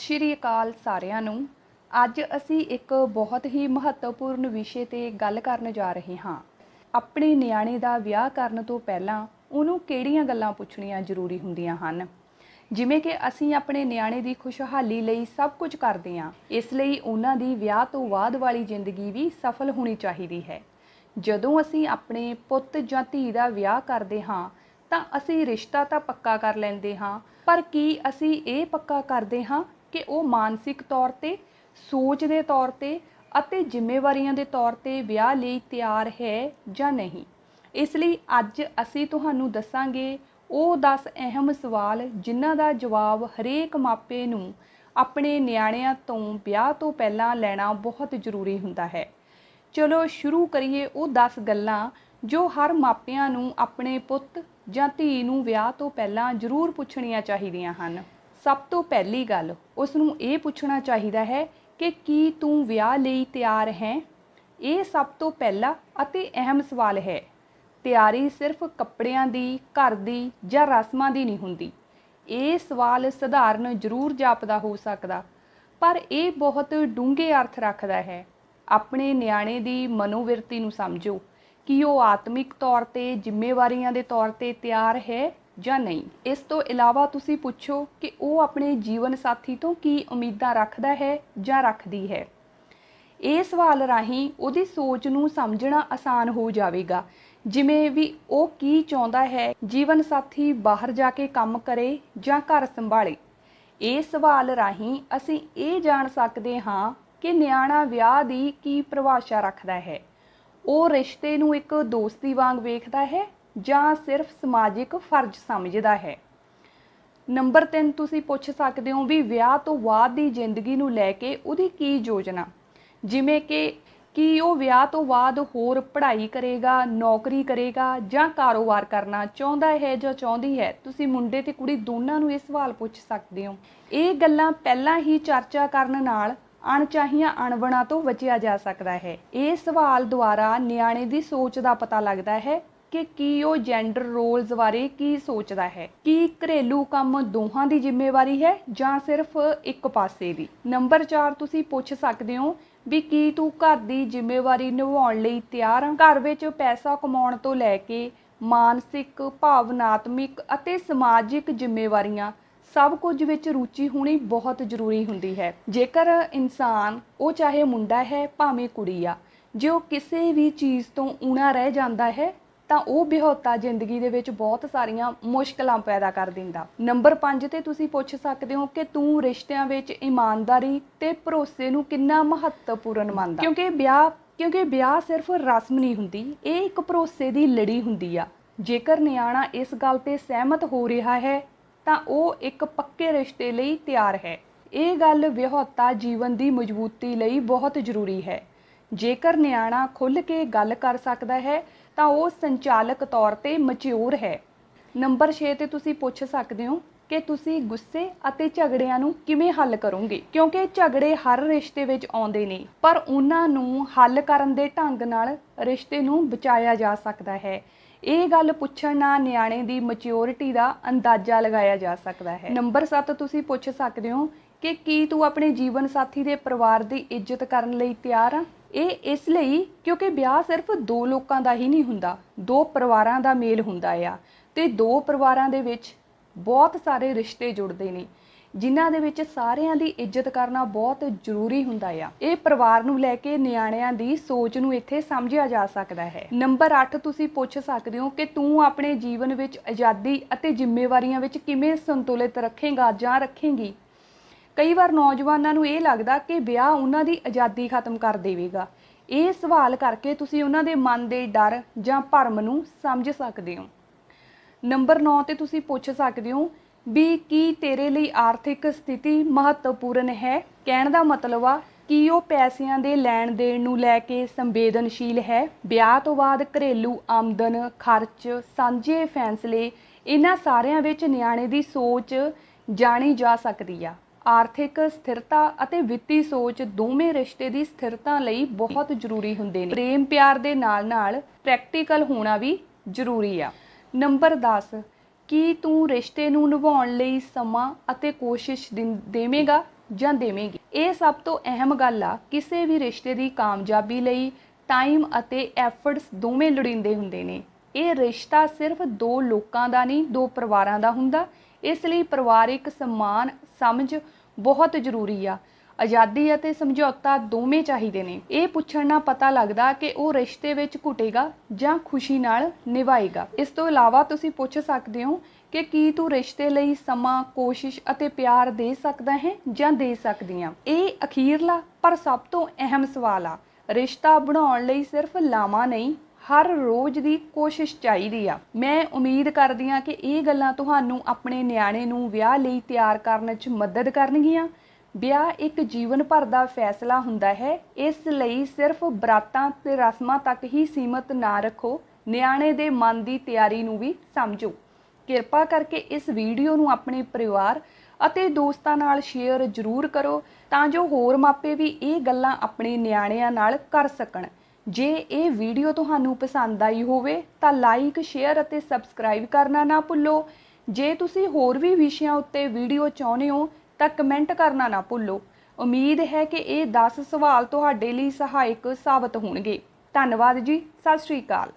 ਸਤਿ ਸ਼੍ਰੀ ਅਕਾਲ ਸਾਰਿਆਂ ਨੂੰ। ਅੱਜ ਅਸੀਂ ਇੱਕ ਬਹੁਤ ਹੀ ਮਹੱਤਵਪੂਰਨ ਵਿਸ਼ੇ ਤੇ ਗੱਲ ਕਰਨ ਜਾ ਰਹੇ ਹਾਂ। ਆਪਣੇ ਨਿਆਣੇ ਦਾ ਵਿਆਹ ਕਰਨ ਤੋਂ ਪਹਿਲਾਂ ਉਹਨੂੰ ਕਿਹੜੀਆਂ ਗੱਲਾਂ ਪੁੱਛਣੀਆਂ ਜ਼ਰੂਰੀ ਹੁੰਦੀਆਂ ਹਨ? ਜਿਵੇਂ ਕਿ ਅਸੀਂ ਆਪਣੇ ਨਿਆਣੇ ਦੀ ਖੁਸ਼ਹਾਲੀ ਲਈ ਸਭ ਕੁਝ ਕਰਦੇ ਹਾਂ, ਇਸ ਲਈ ਉਹਨਾਂ ਦੀ ਵਿਆਹ ਤੋਂ ਬਾਅਦ ਵਾਲੀ ਜ਼ਿੰਦਗੀ ਵੀ ਸਫਲ ਹੋਣੀ ਚਾਹੀਦੀ ਹੈ। ਜਦੋਂ ਅਸੀਂ ਆਪਣੇ ਪੁੱਤ ਜਾਂ ਧੀ ਦਾ ਵਿਆਹ ਕਰਦੇ ਹਾਂ, ਤਾਂ ਅਸੀਂ ਰਿਸ਼ਤਾ ਤਾਂ ਪੱਕਾ ਕਰ ਲੈਂਦੇ ਹਾਂ, ਪਰ ਕੀ ਅਸੀਂ ਇਹ ਪੱਕਾ ਕਰਦੇ ਹਾਂ ਕਿ ਉਹ ਮਾਨਸਿਕ ਤੌਰ ਤੇ, ਸੋਚ ਦੇ ਤੌਰ ਤੇ ਅਤੇ ਜ਼ਿੰਮੇਵਾਰੀਆਂ ਦੇ ਤੌਰ ਤੇ ਵਿਆਹ ਲਈ ਤਿਆਰ ਹੈ ਜਾਂ ਨਹੀਂ। ਇਸ ਲਈ ਅੱਜ ਅਸੀਂ ਤੁਹਾਨੂੰ ਦੱਸਾਂਗੇ ਉਹ 10 ਅਹਿਮ ਸਵਾਲ ਜਿਨ੍ਹਾਂ ਦਾ ਜਵਾਬ ਹਰੇਕ ਮਾਪੇ ਨੂੰ ਆਪਣੇ ਨਿਆਣਿਆਂ ਤੋਂ ਵਿਆਹ ਤੋਂ ਪਹਿਲਾਂ ਲੈਣਾ ਬਹੁਤ ਜ਼ਰੂਰੀ ਹੁੰਦਾ ਹੈ। ਚਲੋ ਸ਼ੁਰੂ ਕਰੀਏ ਉਹ 10 ਗੱਲਾਂ ਜੋ ਹਰ ਮਾਪਿਆਂ ਨੂੰ ਆਪਣੇ ਪੁੱਤ ਜਾਂ ਧੀ ਨੂੰ ਵਿਆਹ ਤੋਂ ਪਹਿਲਾਂ ਜ਼ਰੂਰ ਪੁੱਛਣੀਆਂ ਚਾਹੀਦੀਆਂ ਹਨ। ਸਭ ਤੋਂ ਪਹਿਲੀ ਗੱਲ ਉਸ ਨੂੰ ਇਹ ਪੁੱਛਣਾ ਚਾਹੀਦਾ ਹੈ ਕਿ ਕੀ ਤੂੰ ਵਿਆਹ ਲਈ ਤਿਆਰ ਹੈ? ਇਹ ਸਭ ਤੋਂ ਪਹਿਲਾ ਅਤੇ ਅਹਿਮ ਸਵਾਲ ਹੈ। ਤਿਆਰੀ ਸਿਰਫ ਕੱਪੜਿਆਂ ਦੀ, ਘਰ ਦੀ ਜਾਂ ਰਸਮਾਂ ਦੀ ਨਹੀਂ ਹੁੰਦੀ। ਇਹ ਸਵਾਲ ਸਧਾਰਨ ਜ਼ਰੂਰ ਜਾਪਦਾ ਹੋ ਸਕਦਾ, ਪਰ ਇਹ ਬਹੁਤ ਡੂੰਘੇ ਅਰਥ ਰੱਖਦਾ ਹੈ। ਆਪਣੇ ਨਿਆਣੇ ਦੀ ਮਨੋਵਿਰਤੀ ਨੂੰ ਸਮਝੋ ਕਿ ਉਹ ਆਤਮਿਕ ਤੌਰ ਤੇ, ਜ਼ਿੰਮੇਵਾਰੀਆਂ ਦੇ ਤੌਰ ਤੇ ਤਿਆਰ ਹੈ ਜਾਂ ਨਹੀਂ? ਇਸ ਤੋਂ ਇਲਾਵਾ ਤੁਸੀਂ ਪੁੱਛੋ ਕਿ ਉਹ ਆਪਣੇ ਜੀਵਨ ਸਾਥੀ ਤੋਂ ਕੀ ਉਮੀਦਾਂ ਰੱਖਦਾ ਹੈ ਜਾਂ ਰੱਖਦੀ ਹੈ। ਇਹ ਸਵਾਲ ਰਾਹੀਂ ਉਹਦੀ ਸੋਚ ਨੂੰ ਸਮਝਣਾ ਆਸਾਨ ਹੋ ਜਾਵੇਗਾ। ਜਿਵੇਂ ਵੀ ਉਹ ਕੀ ਚਾਹੁੰਦਾ ਹੈ, ਜੀਵਨ ਸਾਥੀ ਬਾਹਰ ਜਾ ਕੇ ਕੰਮ ਕਰੇ ਜਾਂ ਘਰ ਸੰਭਾਲੇ। ਇਹ ਸਵਾਲ ਰਾਹੀਂ ਅਸੀਂ ਇਹ ਜਾਣ ਸਕਦੇ ਹਾਂ ਕਿ ਨਿਆਣਾ ਵਿਆਹ ਦੀ ਕੀ ਪਰਿਭਾਸ਼ਾ ਰੱਖਦਾ ਹੈ। ਉਹ ਰਿਸ਼ਤੇ ਨੂੰ ਇੱਕ ਦੋਸਤੀ ਵਾਂਗ ਵੇਖਦਾ ਹੈ ਜਾਂ ਸਿਰਫ ਸਮਾਜਿਕ ਫਰਜ਼ ਸਮਝਦਾ ਹੈ। ਨੰਬਰ 3 ਤੁਸੀਂ ਪੁੱਛ ਸਕਦੇ ਹੋ ਵੀ ਵਿਆਹ ਤੋਂ ਬਾਅਦ ਦੀ ਜ਼ਿੰਦਗੀ ਨੂੰ ਲੈ ਕੇ ਉਹਦੀ ਕੀ ਯੋਜਨਾ? ਜਿਵੇਂ ਕਿ, ਕੀ ਉਹ ਵਿਆਹ ਤੋਂ ਬਾਅਦ ਹੋਰ ਪੜ੍ਹਾਈ ਕਰੇਗਾ, ਨੌਕਰੀ ਕਰੇਗਾ ਜਾਂ ਕਾਰੋਬਾਰ ਕਰਨਾ ਚਾਹੁੰਦਾ ਹੈ ਜਾਂ ਚਾਹੁੰਦੀ ਹੈ? ਤੁਸੀਂ ਮੁੰਡੇ ਤੇ ਕੁੜੀ ਦੋਨਾਂ ਨੂੰ ਇਹ ਸਵਾਲ ਪੁੱਛ ਸਕਦੇ ਹੋ। ਇਹ ਗੱਲਾਂ ਪਹਿਲਾਂ ਹੀ ਚਰਚਾ ਕਰਨ ਨਾਲ ਅਣਚਾਹੀਆਂ ਅਣਬਣਾ ਤੋਂ ਬਚਿਆ ਜਾ ਸਕਦਾ ਹੈ। ਇਹ ਸਵਾਲ ਦੁਆਰਾ ਨਿਆਣੇ ਦੀ ਸੋਚ ਦਾ ਪਤਾ ਲੱਗਦਾ ਹੈ ਕਿ ਕੀ ਉਹ ਜੈਂਡਰ ਰੋਲਸ ਬਾਰੇ ਕੀ ਸੋਚਦਾ ਹੈ? ਕੀ ਘਰੇਲੂ ਕੰਮ ਦੋਹਾਂ ਦੀ ਜ਼ਿੰਮੇਵਾਰੀ ਹੈ ਜਾਂ ਸਿਰਫ ਇੱਕ ਪਾਸੇ ਦੀ? ਨੰਬਰ 4 ਤੁਸੀਂ ਪੁੱਛ ਸਕਦੇ ਹੋ ਵੀ ਕੀ ਤੂੰ ਘਰ ਦੀ ਜ਼ਿੰਮੇਵਾਰੀ ਨਿਭਾਉਣ ਲਈ ਤਿਆਰ ਹੈ ਘਰ ਵਿੱਚ ਪੈਸਾ ਕਮਾਉਣ ਤੋਂ ਲੈ ਕੇ ਮਾਨਸਿਕ, ਭਾਵਨਾਤਮਿਕ ਅਤੇ ਸਮਾਜਿਕ ਜ਼ਿੰਮੇਵਾਰੀਆਂ ਸਭ ਕੁਝ ਵਿੱਚ ਰੁਚੀ ਹੋਣੀ ਬਹੁਤ ਜ਼ਰੂਰੀ ਹੁੰਦੀ ਹੈ। ਜੇਕਰ ਇਨਸਾਨ, ਉਹ ਚਾਹੇ ਮੁੰਡਾ ਹੈ ਭਾਵੇਂ ਕੁੜੀ ਆ, ਜੇ ਉਹ ਕਿਸੇ ਵੀ ਚੀਜ਼ ਤੋਂ ਊਣਾ ਰਹਿ ਜਾਂਦਾ ਹੈ ਤਾਂ ਉਹ ਬਿਹੋਤਾ ਜ਼ਿੰਦਗੀ ਦੇ ਵਿੱਚ ਬਹੁਤ ਸਾਰੀਆਂ ਮੁਸ਼ਕਲਾਂ ਪੈਦਾ ਕਰ ਦਿੰਦਾ। ਨੰਬਰ 5 ਤੇ ਤੁਸੀਂ ਪੁੱਛ ਸਕਦੇ ਹੋ ਕਿ ਤੂੰ ਰਿਸ਼ਤਿਆਂ ਵਿੱਚ ਇਮਾਨਦਾਰੀ ਤੇ ਭਰੋਸੇ ਨੂੰ ਕਿੰਨਾ ਮਹੱਤਵਪੂਰਨ ਮੰਨਦਾ। ਕਿਉਂਕਿ ਵਿਆਹ ਕਿਉਂਕਿ ਵਿਆਹ ਸਿਰਫ ਰਸਮ ਨਹੀਂ ਹੁੰਦੀ, ਇਹ ਇੱਕ ਭਰੋਸੇ ਦੀ ਲੜੀ ਹੁੰਦੀ ਆ। ਜੇਕਰ ਨਿਆਣਾ ਇਸ ਗੱਲ ਤੇ ਸਹਿਮਤ ਹੋ ਰਿਹਾ ਹੈ, ਤਾਂ ਉਹ ਇੱਕ ਪੱਕੇ ਰਿਸ਼ਤੇ ਲਈ ਤਿਆਰ ਹੈ। ਇਹ ਗੱਲ ਵਿਆਹਤਾ ਜੀਵਨ ਦੀ ਮਜ਼ਬੂਤੀ ਲਈ ਬਹੁਤ ਜ਼ਰੂਰੀ ਹੈ। ਜੇਕਰ ਨਿਆਣਾ ਖੁੱਲ੍ਹ ਕੇ ਗੱਲ ਕਰ ਸਕਦਾ ਹੈ ਤਾਂ ਉਹ ਸੰਚਾਲਕ ਤੌਰ ਤੇ ਮੈਚੁਰ ਹੈ। ਨੰਬਰ 6 ਤੇ ਤੁਸੀਂ ਪੁੱਛ ਸਕਦੇ ਹੋ ਕਿ ਤੁਸੀਂ ਗੁੱਸੇ ਅਤੇ ਝਗੜਿਆਂ ਨੂੰ ਕਿਵੇਂ ਹੱਲ ਕਰੋਗੇ, ਕਿਉਂਕਿ ਝਗੜੇ ਹਰ ਰਿਸ਼ਤੇ ਵਿੱਚ ਆਉਂਦੇ ਨੇ, ਪਰ ਉਹਨਾਂ ਨੂੰ ਹੱਲ ਕਰਨ ਦੇ ਢੰਗ ਨਾਲ ਰਿਸ਼ਤੇ ਨੂੰ ਬਚਾਇਆ ਜਾ ਸਕਦਾ ਹੈ। ਇਹ ਗੱਲ ਪੁੱਛਣ ਨਾਲ ਨਿਆਣੇ ਦੀ ਮੈਚਿਓਰਿਟੀ ਦਾ ਅੰਦਾਜ਼ਾ ਲਗਾਇਆ ਜਾ ਸਕਦਾ ਹੈ। ਨੰਬਰ 7 ਤੁਸੀਂ ਪੁੱਛ ਸਕਦੇ ਹੋ ਕਿ ਕੀ ਤੂੰ ਆਪਣੇ ਜੀਵਨ ਸਾਥੀ ਦੇ ਪਰਿਵਾਰ ਦੀ ਇੱਜ਼ਤ ਕਰਨ ਲਈ ਤਿਆਰ ਆ? ਇਹ ਇਸ ਲਈ ਕਿਉਂਕਿ ਵਿਆਹ ਸਿਰਫ ਦੋ ਲੋਕਾਂ ਦਾ ਹੀ ਨਹੀਂ ਹੁੰਦਾ, ਦੋ ਪਰਿਵਾਰਾਂ ਦਾ ਮੇਲ ਹੁੰਦਾ ਆ ਤੇ ਦੋ ਪਰਿਵਾਰਾਂ ਦੇ ਵਿੱਚ ਬਹੁਤ ਸਾਰੇ ਰਿਸ਼ਤੇ ਜੁੜਦੇ ਨੇ, ਜਿਨ੍ਹਾਂ ਦੇ ਵਿੱਚ ਸਾਰਿਆਂ ਦੀ ਇੱਜ਼ਤ ਕਰਨਾ ਬਹੁਤ ਜ਼ਰੂਰੀ ਹੁੰਦਾ ਆ। ਇਹ ਪਰਿਵਾਰ ਨੂੰ ਲੈ ਕੇ ਨਿਆਣਿਆਂ ਦੀ ਸੋਚ ਨੂੰ ਇੱਥੇ ਸਮਝਿਆ ਜਾ ਸਕਦਾ ਹੈ। ਨੰਬਰ 8 ਤੁਸੀਂ ਪੁੱਛ ਸਕਦੇ ਹੋ ਕਿ ਤੂੰ ਆਪਣੇ ਜੀਵਨ ਵਿੱਚ ਆਜ਼ਾਦੀ ਅਤੇ ਜ਼ਿੰਮੇਵਾਰੀਆਂ ਵਿੱਚ ਕਿਵੇਂ ਸੰਤੁਲਿਤ ਰੱਖੇਗਾ ਜਾਂ ਰੱਖੇਗੀ? ਕਈ ਵਾਰ ਨੌਜਵਾਨਾਂ ਨੂੰ ਇਹ ਲੱਗਦਾ ਕਿ ਵਿਆਹ ਉਹਨਾਂ ਦੀ ਆਜ਼ਾਦੀ ਖਤਮ ਕਰ ਦੇਵੇਗਾ। ਇਹ ਸਵਾਲ ਕਰਕੇ ਤੁਸੀਂ ਉਹਨਾਂ ਦੇ ਮਨ ਦੇ ਡਰ ਜਾਂ ਭਰਮ ਨੂੰ ਸਮਝ ਸਕਦੇ ਹੋ। ਨੰਬਰ 9 ਤੇ ਤੁਸੀਂ ਪੁੱਛ ਸਕਦੇ ਹੋ ਵੀ ਕੀ ਤੇਰੇ ਲਈ ਆਰਥਿਕ ਸਥਿਤੀ ਮਹੱਤਵਪੂਰਨ ਹੈ? ਕਹਿਣ ਦਾ ਮਤਲਬ ਆ, ਕਿ ਉਹ ਪੈਸਿਆਂ ਦੇ ਲੈਣ ਦੇਣ ਨੂੰ ਲੈ ਕੇ ਸੰਵੇਦਨਸ਼ੀਲ ਹੈ? ਵਿਆਹ ਤੋਂ ਬਾਅਦ ਘਰੇਲੂ ਆਮਦਨ, ਖਰਚ, ਸਾਂਝੇ ਫੈਸਲੇ, ਇਹਨਾਂ ਸਾਰਿਆਂ ਵਿੱਚ ਨਿਆਣੇ ਦੀ ਸੋਚ ਜਾਣੀ ਜਾ ਸਕਦੀ ਆ। ਆਰਥਿਕ ਸਥਿਰਤਾ ਅਤੇ ਵਿੱਤੀ ਸੋਚ ਦੋਵੇਂ ਰਿਸ਼ਤੇ ਦੀ ਸਥਿਰਤਾ ਲਈ ਬਹੁਤ ਜ਼ਰੂਰੀ ਹੁੰਦੇ ਨੇ। ਪ੍ਰੇਮ ਪਿਆਰ ਦੇ ਨਾਲ-ਨਾਲ ਪ੍ਰੈਕਟੀਕਲ ਹੋਣਾ ਵੀ ਜ਼ਰੂਰੀ ਆ। ਨੰਬਰ 10 ਕੀ ਤੂੰ ਰਿਸ਼ਤੇ ਨੂੰ ਨਿਭਾਉਣ ਲਈ ਸਮਾਂ ਅਤੇ ਕੋਸ਼ਿਸ਼ ਦਿੰ- ਦੇਵੇਂਗਾ ਜਾਂ ਦੇਵੇਂਗੀ? ਇਹ ਸਭ ਤੋਂ ਅਹਿਮ ਗੱਲ ਆ। ਕਿਸੇ ਵੀ ਰਿਸ਼ਤੇ ਦੀ ਕਾਮਯਾਬੀ ਲਈ ਟਾਈਮ ਅਤੇ ਐਫਰਟਸ ਦੋਵੇਂ ਲੋੜੀਂਦੇ ਹੁੰਦੇ ਨੇ। ਇਹ ਰਿਸ਼ਤਾ ਸਿਰਫ ਦੋ ਲੋਕਾਂ ਦਾ ਨਹੀਂ, ਦੋ ਪਰਿਵਾਰਾਂ ਦਾ ਹੁੰਦਾ। ਇਸ ਲਈ ਪਰਿਵਾਰਿਕ ਸਨਮਾਨ ਸਮਝ ਬਹੁਤ ਜ਼ਰੂਰੀ ਆ। ਆਜ਼ਾਦੀ ਅਤੇ ਸਮਝੌਤਾ ਦੋਵੇਂ ਚਾਹੀਦੇ ਨੇ। ਇਹ ਪੁੱਛਣ ਨਾਲ ਪਤਾ ਲੱਗਦਾ ਕਿ ਉਹ ਰਿਸ਼ਤੇ ਵਿੱਚ ਘੁਟੇਗਾ ਜਾਂ ਖੁਸ਼ੀ ਨਾਲ ਨਿਭਾਏਗਾ। ਇਸ ਤੋਂ ਇਲਾਵਾ ਤੁਸੀਂ ਪੁੱਛ ਸਕਦੇ ਹੋ ਕਿ ਕੀ ਤੂੰ ਰਿਸ਼ਤੇ ਲਈ ਸਮਾਂ, ਕੋਸ਼ਿਸ਼ ਅਤੇ ਪਿਆਰ ਦੇ ਸਕਦਾ ਹੈ ਜਾਂ ਦੇ ਸਕਦੀ ਆ? ਇਹ ਅਖੀਰਲਾ, ਪਰ ਸਭ ਤੋਂ ਅਹਿਮ ਸਵਾਲ ਆ। ਰਿਸ਼ਤਾ ਬਣਾਉਣ ਲਈ ਸਿਰਫ ਲਾਵਾਂ ਨਹੀਂ ਹਰ ਰੋਜ਼ ਦੀ ਕੋਸ਼ਿਸ਼ ਚਾਹੀਦੀ ਆ। ਮੈਂ ਉਮੀਦ ਕਰਦੀ ਆ ਕਿ ਇਹ ਗੱਲਾਂ ਤੁਹਾਨੂੰ ਆਪਣੇ ਨਿਆਣੇ ਨੂੰ ਵਿਆਹ ਲਈ ਤਿਆਰ ਕਰਨ 'ਚ ਮਦਦ ਕਰਨਗੀਆਂ। ਵਿਆਹ ਇੱਕ ਜੀਵਨ ਭਰ ਦਾ ਫੈਸਲਾ ਹੁੰਦਾ ਹੈ। ਇਸ ਲਈ ਸਿਰਫ ਬਰਾਤਾਂ ਤੇ ਰਸਮਾਂ ਤੱਕ ਹੀ ਸੀਮਤ ਨਾ ਰੱਖੋ। ਨਿਆਣੇ ਦੇ ਮਨ ਦੀ ਤਿਆਰੀ ਨੂੰ ਵੀ ਸਮਝੋ। ਕਿਰਪਾ ਕਰਕੇ ਇਸ ਵੀਡੀਓ ਨੂੰ ਆਪਣੇ ਪਰਿਵਾਰ ਅਤੇ ਦੋਸਤਾਂ ਨਾਲ ਸ਼ੇਅਰ ਜ਼ਰੂਰ ਕਰੋ ਤਾਂ ਜੋ ਹੋਰ ਮਾਪੇ ਵੀ ਇਹ ਗੱਲਾਂ ਆਪਣੇ ਨਿਆਣਿਆਂ ਨਾਲ ਕਰ ਸਕਣ। ਜੇ ਇਹ ਵੀਡੀਓ ਤੁਹਾਨੂੰ ਪਸੰਦ ਆਈ ਹੋਵੇ ਤਾਂ ਲਾਈਕ ਸ਼ੇਅਰ ਅਤੇ ਸਬਸਕ੍ਰਾਈਬ ਕਰਨਾ ਨਾ ਭੁੱਲੋ। ਜੇ ਤੁਸੀਂ ਹੋਰ ਵੀ ਵਿਸ਼ਿਆਂ ਉੱਤੇ ਵੀਡੀਓ ਚਾਹੁੰਦੇ ਹੋ ਤਾਂ ਕਮੈਂਟ ਕਰਨਾ ਨਾ ਭੁੱਲੋ। ਉਮੀਦ ਹੈ ਕਿ ਇਹ 10 ਸਵਾਲ ਤੁਹਾਡੇ ਲਈ ਸਹਾਇਕ ਸਾਬਤ ਹੋਣਗੇ। ਧੰਨਵਾਦ ਜੀ, ਸਤਿ ਸ਼੍ਰੀ ਅਕਾਲ।